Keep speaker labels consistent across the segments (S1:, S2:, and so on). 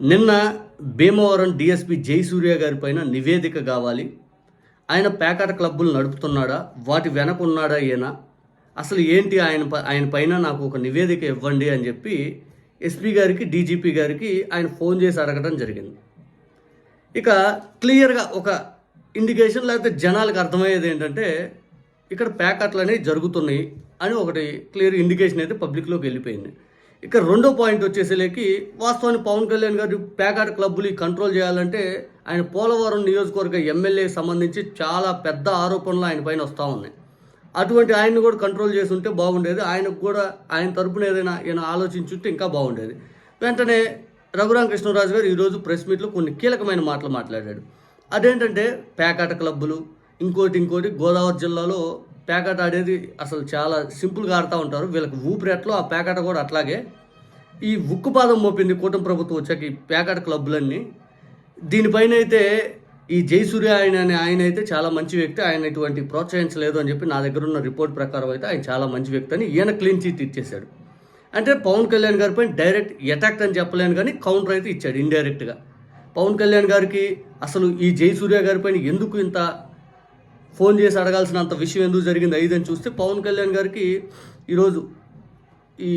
S1: నిన్న భీమవరం డిఎస్పి జయసూర్య గారి పైన నివేదిక కావాలి. ఆయన పేకాట క్లబ్బులు నడుపుతున్నాడా? వాటి వెనక ఉన్నాడా ఈయన? అసలు ఏంటి ఆయన ప- ఆయన పైన నాకు ఒక నివేదిక ఇవ్వండి అని చెప్పి ఎస్పీ గారికి డీజీపీ గారికి ఆయన ఫోన్ చేసి అడగడం జరిగింది. ఇక క్లియర్గా ఒక ఇండికేషన్ లేకపోతే జనాలకు అర్థమయ్యేది ఏంటంటే ఇక్కడ ప్యాకెట్లు అనేవి జరుగుతున్నాయి అని ఒకటి క్లియర్ ఇండికేషన్ అయితే పబ్లిక్లోకి వెళ్ళిపోయింది. ఇక రెండో పాయింట్ వచ్చేసేలేకి వాస్తవానికి పవన్ కళ్యాణ్ గారు పేకాట క్లబ్బులు కంట్రోల్ చేయాలంటే ఆయన పోలవరం నియోజకవర్గ ఎమ్మెల్యేకి సంబంధించి చాలా పెద్ద ఆరోపణలు ఆయన పైన వస్తూ ఉన్నాయి. అటువంటి ఆయన్ని కూడా కంట్రోల్ చేసి ఉంటే బాగుండేది. ఆయనకు కూడా ఆయన తరపున ఏదైనా ఈయన ఆలోచించుంటే ఇంకా బాగుండేది. వెంటనే రఘురామకృష్ణరాజు గారు ఈరోజు ప్రెస్ మీట్లో కొన్ని కీలకమైన మాటలు మాట్లాడాడు. అదేంటంటే పేకాట క్లబ్బులు ఇంకోటి ఇంకోటి గోదావరి జిల్లాలో పేకాట ఆడేది అసలు చాలా సింపుల్గా ఆడుతూ ఉంటారు. వీళ్ళకి ఊపిరెట్లో ఆ పేకాట కూడా అట్లాగే. ఈ ఉక్కుపాదం మోపింది కూటమి ప్రభుత్వం వచ్చాక ఈ పేకాట క్లబ్బులన్నీ. దీనిపైన అయితే ఈ జయసూర్య ఆయన అనే ఆయన అయితే చాలా మంచి వ్యక్తి. ఆయన ఇటువంటి ప్రోత్సహించలేదు అని చెప్పి నా దగ్గర ఉన్న రిపోర్ట్ ప్రకారం అయితే ఆయన చాలా మంచి వ్యక్తి అని ఈయన క్లీన్ చీట్ ఇచ్చేశాడు. అంటే పవన్ కళ్యాణ్ గారిపై డైరెక్ట్ అటాక్ అని చెప్పలేను కానీ కౌంటర్ అయితే ఇచ్చాడు ఇండైరెక్ట్గా. పవన్ కళ్యాణ్ గారికి అసలు ఈ జయసూర్య గారి పైన ఎందుకు ఇంత ఫోన్ చేసి అడగాల్సినంత విషయం ఎందుకు జరిగింది ఐదని చూస్తే పవన్ కళ్యాణ్ గారికి ఈరోజు ఈ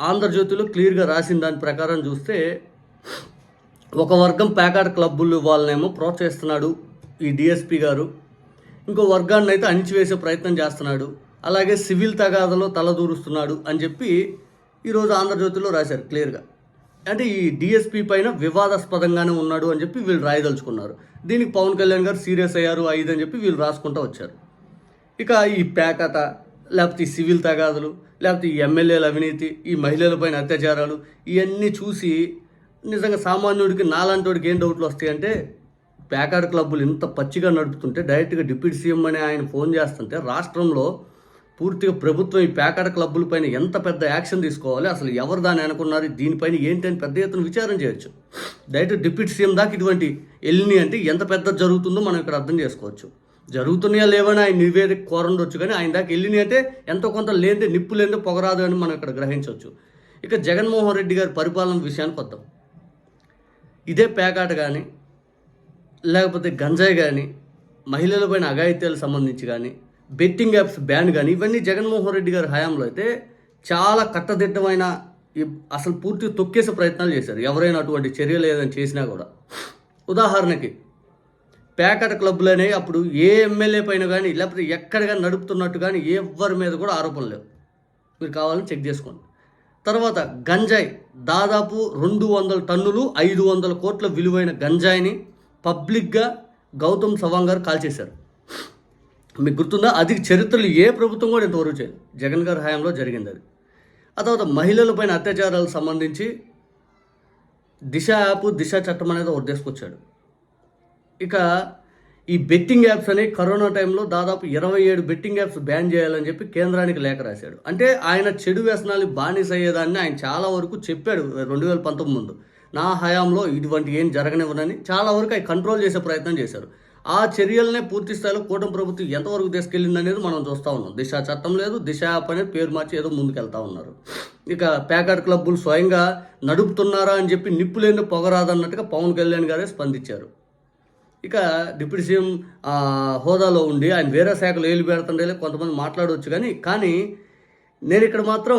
S1: ఆంధ్రజ్యోతిలో క్లియర్గా రాసిన దాని ప్రకారం చూస్తే ఒక వర్గం ప్యాకాట్ క్లబ్బులు వాళ్ళనేమో ప్రోత్సహిస్తున్నాడు ఈ డిఎస్పి గారు. ఇంకో వర్గాన్ని అయితే అణిచివేసే ప్రయత్నం చేస్తున్నాడు. అలాగే సివిల్ తగాదలో తలదూరుస్తున్నాడు అని చెప్పి ఈరోజు ఆంధ్రజ్యోతిలో రాశారు క్లియర్గా. అంటే ఈ డిఎస్పీ పైన వివాదాస్పదంగానే ఉన్నాడు అని చెప్పి వీళ్ళు రాయదలుచుకున్నారు. దీనికి పవన్ కళ్యాణ్ గారు సీరియస్ అయ్యారు ఐదు అని చెప్పి వీళ్ళు రాసుకుంటూ వచ్చారు. ఇక ఈ పేకట లేకపోతే ఈ సివిల్ తగాదులు లేకపోతే ఈ ఎమ్మెల్యేల అవినీతి ఈ మహిళలపైన అత్యాచారాలు ఇవన్నీ చూసి నిజంగా సామాన్యుడికి నాలాంటివాడికి ఏం డౌట్లు వస్తాయంటే పేకాట క్లబ్బులు ఇంత పచ్చిగా నడుపుతుంటే డైరెక్ట్గా డిప్యూటీ సీఎం అని ఆయన ఫోన్ చేస్తుంటే రాష్ట్రంలో పూర్తిగా ప్రభుత్వం ఈ ప్యాకెట్ క్లబ్బుల పైన ఎంత పెద్ద యాక్షన్ తీసుకోవాలి అసలు ఎవరు దాన్ని అనుకున్నారు దీనిపైన ఏంటని పెద్ద ఎత్తున విచారం చేయొచ్చు. డైరెక్ట్ డిప్యూటీ సీఎం దాకా ఇటువంటి వెళ్ళినాయి అంటే ఎంత పెద్ద జరుగుతుందో మనం ఇక్కడ అర్థం చేసుకోవచ్చు. జరుగుతున్నాయా లేవని ఆయన నివేదిక కోరండొచ్చు కానీ ఆయన దాకా వెళ్ళిన అంటే ఎంతో కొంత లేనిదే నిప్పు లేనిదే పొగరాదు అని మనం ఇక్కడ గ్రహించవచ్చు. ఇక జగన్మోహన్ రెడ్డి గారి పరిపాలన విషయానికి వద్దాం. ఇదే పేకాట కానీ లేకపోతే గంజాయి కానీ మహిళలపైన అఘాయిత్యాలకు సంబంధించి కానీ బెట్టింగ్ యాప్స్ బ్యాన్ కానీ ఇవన్నీ జగన్మోహన్ రెడ్డి గారి హయాంలో అయితే చాలా కట్టదిట్టమైన అసలు పూర్తి తొక్కేసే ప్రయత్నాలు చేశారు. ఎవరైనా అటువంటి చర్యలు ఏదైనా చేసినా కూడా. ఉదాహరణకి ప్యాకెట్ క్లబ్లు అనేవి అప్పుడు ఏ ఎమ్మెల్యే పైన కానీ లేకపోతే ఎక్కడ కానీ నడుపుతున్నట్టు కానీ ఎవరి మీద కూడా ఆరోపణలు లేవు. మీరు కావాలని చెక్ చేసుకోండి. తర్వాత గంజాయి దాదాపు రెండు వందల టన్నులు ఐదు వందల కోట్ల విలువైన గంజాయిని పబ్లిక్గా గౌతమ్ సవాంగ్ గారు కాల్చేశారు. మీకు గుర్తుందా? అది చరిత్రలో ఏ ప్రభుత్వం కూడా ఇంతవరకు చేయదు జగన్ గారి హయాంలో జరిగింది అది. ఆ తర్వాత మహిళలపైన అత్యాచారాలకు సంబంధించి దిశ యాప్ దిశ చట్టం అనేది ఒకటి తీసుకొచ్చాడు. ఇక ఈ బెట్టింగ్ యాప్స్ అని కరోనా టైంలో దాదాపు ఇరవై ఏడు బెట్టింగ్ యాప్స్ బ్యాన్ చేయాలని చెప్పి కేంద్రానికి లేఖ రాశాడు. అంటే ఆయన చెడు వ్యసనాలు బానిస అయ్యేదాన్ని ఆయన చాలా వరకు చెప్పాడు రెండు వేల పంతొమ్మిది ముందు. నా హయాంలో ఇటువంటి ఏం జరగనివ్వనని చాలా వరకు అవి కంట్రోల్ చేసే ప్రయత్నం చేశారు. ఆ చర్యలనే పూర్తి స్థాయిలో కూటమి ప్రభుత్వం ఎంతవరకు తీసుకెళ్ళింది అనేది మనం చూస్తూ ఉన్నాం. దిశ చట్టం లేదు దిశ యాప్ అనేది పేరు మార్చి ఏదో ముందుకెళ్తా ఉన్నారు. ఇక ప్యాకెట్ క్లబ్బులు స్వయంగా నడుపుతున్నారా అని చెప్పి నిప్పు లేని పొగరాదన్నట్టుగా పవన్ కళ్యాణ్ గారే స్పందించారు. ఇక డిప్యూటీ సీఎం హోదాలో ఉండి ఆయన వేరే శాఖలు ఏలు పెడుతుండే కొంతమంది మాట్లాడవచ్చు కానీ కానీ నేను ఇక్కడ మాత్రం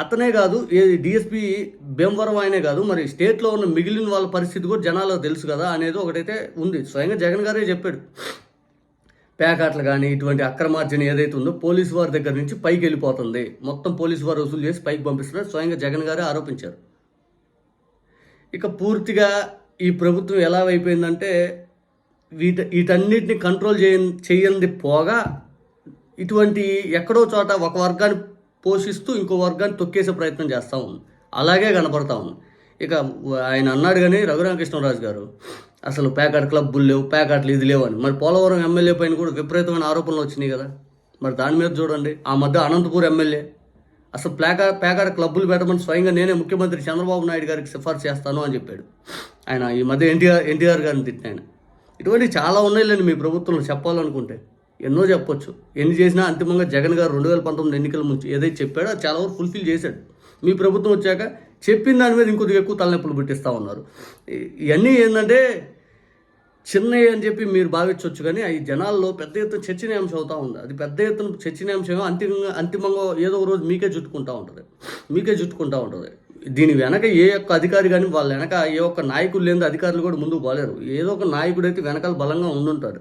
S1: అతనే కాదు డిఎస్పీ భీమవరం ఆయనే కాదు మరి స్టేట్లో ఉన్న మిగిలిన వాళ్ళ పరిస్థితి కూడా జనాలకు తెలుసు కదా అనేది ఒకటైతే ఉంది. స్వయంగా జగన్ గారే చెప్పాడు. పేకాట్లు కానీ ఇటువంటి అక్రమార్జన ఏదైతే ఉందో పోలీసు వారి దగ్గర నుంచి పైకి వెళ్ళిపోతుంది. మొత్తం పోలీసు వారు వసూలు చేసి పైకి పంపిస్తున్నారు. స్వయంగా జగన్ గారే ఆరోపించారు. ఇక పూర్తిగా ఈ ప్రభుత్వం ఎలా అయిపోయిందంటే వీట వీటన్నిటిని కంట్రోల్ చేయ చేయంది పోగా ఇటువంటి ఎక్కడో చోట ఒక వర్గాన్ని పోషిస్తూ ఇంకో వర్గాన్ని తొక్కేసే ప్రయత్నం చేస్తూ ఉంది. అలాగే కనపడతా ఉంది. ఇక ఆయన అన్నాడు కానీ రఘురామకృష్ణరాజు గారు అసలు ప్యాకెట్ క్లబ్బులు లేవు ప్యాకెట్లు ఇది లేవు అని. మరి పోలవరం ఎమ్మెల్యే పైన కూడా విపరీతమైన ఆరోపణలు వచ్చినాయి కదా. మరి దాని మీద చూడండి. ఆ మధ్య అనంతపూర్ ఎమ్మెల్యే అసలు ప్లాకా ప్యాకాడ క్లబ్బులు పెట్టమని స్వయంగా నేనే ముఖ్యమంత్రి చంద్రబాబు నాయుడు గారికి సిఫార్సు చేస్తాను అని చెప్పాడు. ఆయన ఈ మధ్య ఎన్టీఆర్ ఎన్టీఆర్ గారిని తిట్టిన ఆయన. ఇటువంటి చాలా ఉన్నాయి ఉన్నాయిలేండి మీ ప్రభుత్వంలో చెప్పాలనుకుంటే. ఎన్నో చెప్పొచ్చు. ఎన్ని చేసినా అంతిమంగా జగన్ గారు రెండు వేల పంతొమ్మిది ఎన్నికల ముందు ఏదైతే చెప్పాడో చాలా వరకు ఫుల్ఫిల్ చేశాడు. మీ ప్రభుత్వం వచ్చాక చెప్పిన దాని మీద ఇంకొద్దిగా ఎక్కువ తలనొప్పులు పెట్టిస్తూ ఉన్నారు. ఇవన్నీ ఏంటంటే చిన్నవి అని చెప్పి మీరు భావించవచ్చు కానీ అవి జనాల్లో పెద్ద ఎత్తున చర్చనీయాంశం అవుతూ ఉంది. అది పెద్ద ఎత్తున చర్చనీయాంశం అంతిమంగా అంతిమంగా ఏదో ఒక రోజు మీకే చుట్టుకుంటూ ఉంటుంది. మీకే చుట్టుకుంటూ ఉంటుంది. దీని వెనక ఏ ఒక్క అధికారి కానీ వాళ్ళ వెనక ఏ ఒక్క నాయకులు లేని అధికారులు కూడా ముందుకు పోలేరు. ఏదో ఒక నాయకుడు అయితే వెనకాల బలంగా ఉండుంటాడు.